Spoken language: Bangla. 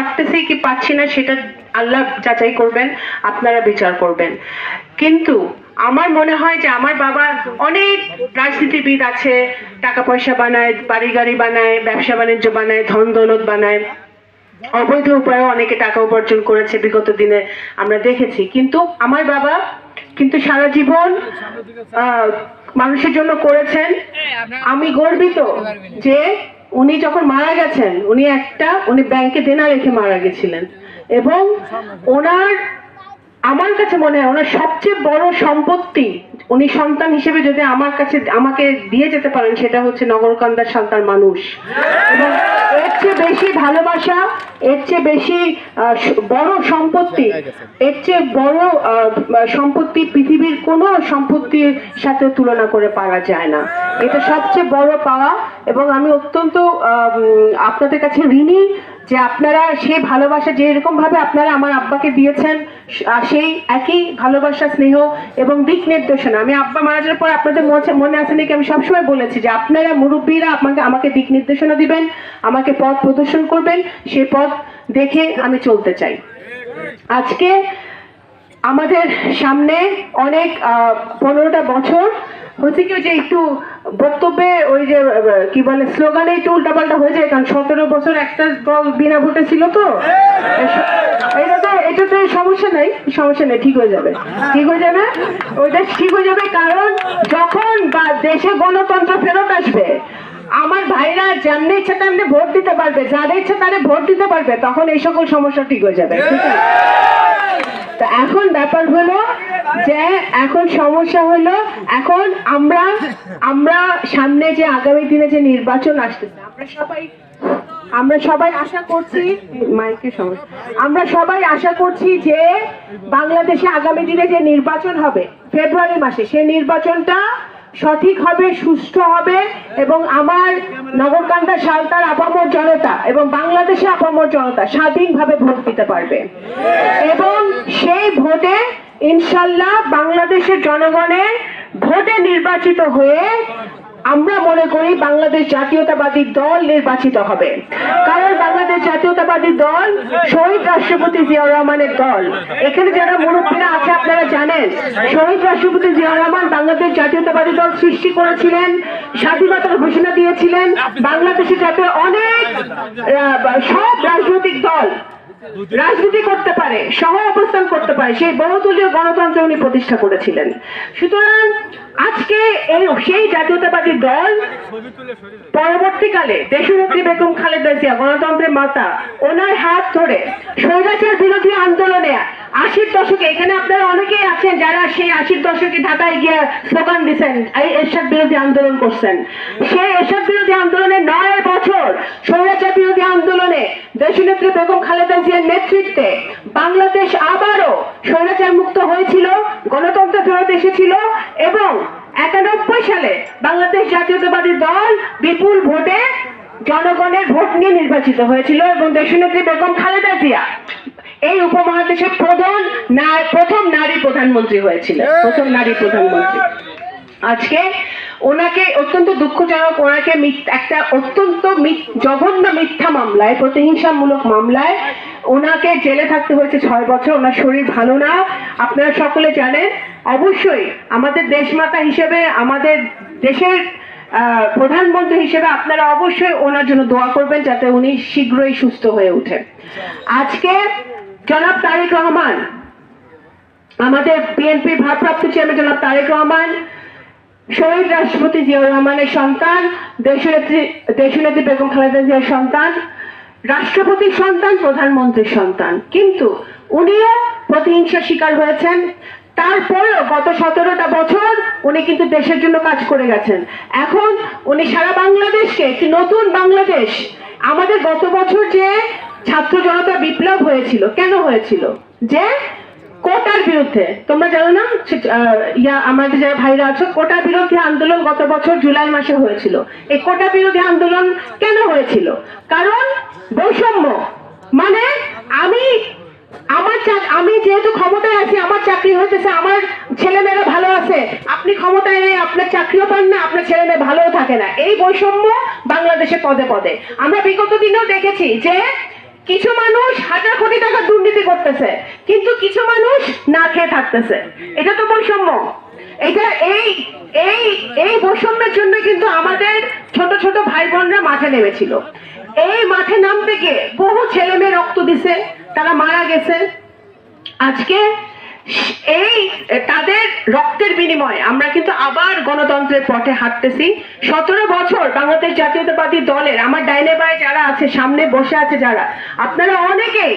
পারতেছি কি পাচ্ছি না, সেটা আল্লাহ যাচাই করবেন, আপনারা বিচার করবেন। কিন্তু আমার মনে হয় যে আমার বাবা অনেক রাজনীতিবিদ আছে টাকা পয়সা বানায় বাড়ি গাড়ি বানায়, ব্যবসা বাণিজ্য বানায়, ধন দৌলত বানায়। অবৈধ উপায়ে অনেকে টাকা উপার্জন করেছে, বিগত দিনে আমরা দেখেছি। কিন্তু আমার বাবা কিন্তু সারা জীবন মানুষের জন্য করেছেন। আমি গর্বিত যে উনি যখন মারা গেছেন, উনি একটা, উনি ব্যাংকে দেনা রেখে মারা গেছিলেন। এবং ওনার, আমার কাছে মনে হয়, ওনার সবচেয়ে বড় সম্পত্তি উনি সন্তান হিসেবে যদি আমার কাছে, আমাকে দিয়ে যেতে পারেন, সেটা হচ্ছে নগরকান্দার সন্তান মানুষ। এবং এর চেয়ে বেশি ভালোবাসা, এর চেয়ে বেশি বড় সম্পত্তি, এর চেয়ে বড় সম্পত্তি পৃথিবীর কোনো সম্পত্তির সাথে তুলনা করে পারা যায় না। এটা সবচেয়ে বড় পাওয়া এবং আমি অত্যন্ত আপনাদের কাছে ঋণী যে আপনারা সেই ভালোবাসা যে এরকম ভাবে আপনারা আমার আব্বাকে দিয়েছেন সেই একই ভালোবাসা, স্নেহ এবং দিক নির্দেশনা। আমি আব্বা মারা যাওয়ার পর আপনাদের মনে আছে নাকি? আমি সবসময় বলেছি যে আপনারা মুরব্বীরা আপনাকে আমাকে দিক নির্দেশনা দিবেন, আমাকে পথ প্রদর্শন করবেন, সেই পথ দেখে আমি চলতে চাই। আজকে আমাদের সামনে অনেক পনেরোটা বছর হচ্ছে কি যে একটু বক্তব্যে ওই যে কি বলে, স্লোগানে একটু উল্টাপাল্টা হয়ে যায়, কারণ সতেরো বছর একটা দল বিনা ভোটে ছিল তো। এটা তো এটা তো সমস্যা নেই সমস্যা নেই, ঠিক হয়ে যাবে। ঠিক হয়ে যাবে? ওইটা ঠিক হয়ে যাবে কারণ যখন বা- দেশে গণতন্ত্র ফেরত আসবে, আমার ভাইরা যেমনি ইচ্ছা তেমনি ভোট দিতে পারবে, যাদের ইচ্ছা তাদের ভোট দিতে পারবে, তখন এই সকল সমস্যা ঠিক হয়ে যাবে, ঠিক আছে? তো এখন ব্যাপার হলো যে এখন সমস্যা হলো, এখন আমরা আমরা সামনে যে আগামী দিনে যে নির্বাচন আসতেছে, আমরা সবাই আমরা সবাই আশা করছি মাইকের সমস্যা, আমরা সবাই আশা করছি যে বাংলাদেশে আগামী দিনে যে নির্বাচন হবে, ফেব্রুয়ারি মাসে সেই নির্বাচনটা সঠিক হবে, সুষ্ঠু হবে, এবং আমার নগরকান্দা সালতার আপামর জনতা এবং বাংলাদেশে আপামর জনতা স্বাধীনভাবে ভোট দিতে পারবে। এবং সেই ভোটে ইনশাল্লাহ বাংলাদেশের জনগণের ভোটে নির্বাচিত হয়ে আমরা মনে করি বাংলাদেশ জাতীয়তাবাদী দল নির্বাচিত হবে। কারণ বাংলাদেশ জাতীয়তাবাদী দল শহীদ রাষ্ট্রপতি জিয়াউর রহমানের দল। এখানে যারা মুরব্বীরা আছে আপনারা জানেন, শহীদ রাষ্ট্রপতি জিয়াউর রহমান বাংলাদেশ জাতীয়তাবাদী দল সৃষ্টি করেছিলেন, স্বাধীনতার ঘোষণা দিয়েছিলেন। বাংলাদেশে যাতে অনেক সব রাজনৈতিক দল রাজনীতি করতে পারে সহ অবস্থান করতে পারে, সেই বহুদলীয় গণতন্ত্র উনি প্রতিষ্ঠা করেছিলেন। সুতরাং আজকে এই, সেই জাতীয়তাবাদী দল পরবর্তীকালে দেশনেত্রী বেগম খালেদা জিয়া, গণতন্ত্রের মাতা, ওনার হাত ধরে স্বৈরাচার বিরোধী আন্দোলনে আশির দশকে, এখানে আপনারা অনেকেই আছেন যারা সেই আশির দশকে ঢাকায় গিয়ে স্লোগান দিচ্ছেন এই এরশাদ বিরোধী আন্দোলন করছেন। সেই এরশাদ বিরোধী আন্দোলনে নয় বছর স্বৈরাচার বিরোধী আন্দোলনে দেশনেত্রী বেগম খালেদা জিয়ার নেতৃত্বে বাংলাদেশ আবারও স্বৈরাচার মুক্ত হয়েছিল গণতন্ত্র ফেরত এসেছিল এবং একানব্বই সালে বাংলাদেশ জাতীয়তাবাদী দল বিপুল ভোটে জনগণের ভোট নিয়ে নির্বাচিত হয়েছিল এবং দেশনেত্রী বেগম খালেদা জিয়া এই উপমহাদেশের প্রধান না- প্রথম নারী প্রধানমন্ত্রী হয়েছিল প্রথম নারী প্রধানমন্ত্রী। আজকে ওনাকে অত্যন্ত দুঃখজনক ওনাকে একটা অত্যন্ত জঘন্য মিথ্যা মামলায় প্রতিহিংসামূলক মামলায় ওনাকে জেলে থাকতে হয়েছে ছয় বছর ওনার শরীর ভালো না। আপনারা সকলে জানেন অবশ্যই আমাদের দেশমাতা হিসেবে আমাদের দেশের আহ, প্রধানমন্ত্রী হিসেবে আপনারা অবশ্যই ওনার জন্য দোয়া করবেন যাতে উনি শীঘ্রই সুস্থ হয়ে ওঠেন। আজকে জনাব তারেক রহমান, আমাদের বিএনপি ভারপ্রাপ্ত চেয়ারম্যান জনাব তারেক রহমান, শহীদ রাষ্ট্রপতি জিয়াউর রহমানের সন্তান, দেশনেত্রী দেশনেত্রী বেগম খালেদা জিয়ার সন্তান রাষ্ট্রপতির সন্তান, প্রধানমন্ত্রীর সন্তান। কিন্তু উনিও প্রতিহিংসার শিকার হয়েছেন। তারপরেও গত সতেরোটা বছর উনি কিন্তু দেশের জন্য কাজ করে গেছেন। এখন উনি সারা বাংলাদেশকে, একটি নতুন বাংলাদেশ, আমাদের গত বছর যে ছাত্র জনতা বিপ্লব হয়েছিল। কেন হয়েছিল? যে কোটার বিরুদ্ধে, তোমরা জানো না? ইয়া, আমাদের যারা ভাইরা আছো, কোটা বিরোধী আন্দোলন গত বছর জুলাই মাসে হয়েছিল। এই কোটা বিরোধী আন্দোলন কেন হয়েছিল? কারণ বৈষম্য। মানে আমি, আমার আমি যেহেতু ক্ষমতায় আছি, আমার চাকরি হতেছে আমার ছেলেমেয়েরা ভালো আছে। আপনি ক্ষমতায় নেই, আপনার চাকরিও পান না, আপনার ছেলে মেয়ে ভালোও থাকে না। এই বৈষম্য বাংলাদেশে পদে পদে। আমরা বিগত দিনেও দেখেছি যে কিছু মানুষ হাজার কোটি টাকা দুর্নীতি করতেছে, কিন্তু কিছু মানুষ না খেয়ে থাকতেছে। এটা তো বৈষম্য। এটা এই এই এই বৈষম্যের জন্য কিন্তু আমাদের ছোট ছোট ভাই বোনরা মাঠে নেমেছিল। এই মাঠে নামতে গিয়ে বহু ছেলে মেয়ে রক্ত দিছে, তারা মারা গেছে। আজকে এই তাদের রক্তের বিনিময়ে আমরা কিন্তু আবার গণতন্ত্রের পথে হাঁটতেছি। সতেরো বছর বাংলাদেশ জাতীয়তাবাদী দলের, আমার ডাইনে বায়ে যারা আছে, সামনে বসে আছে যারা, আপনারা অনেকেই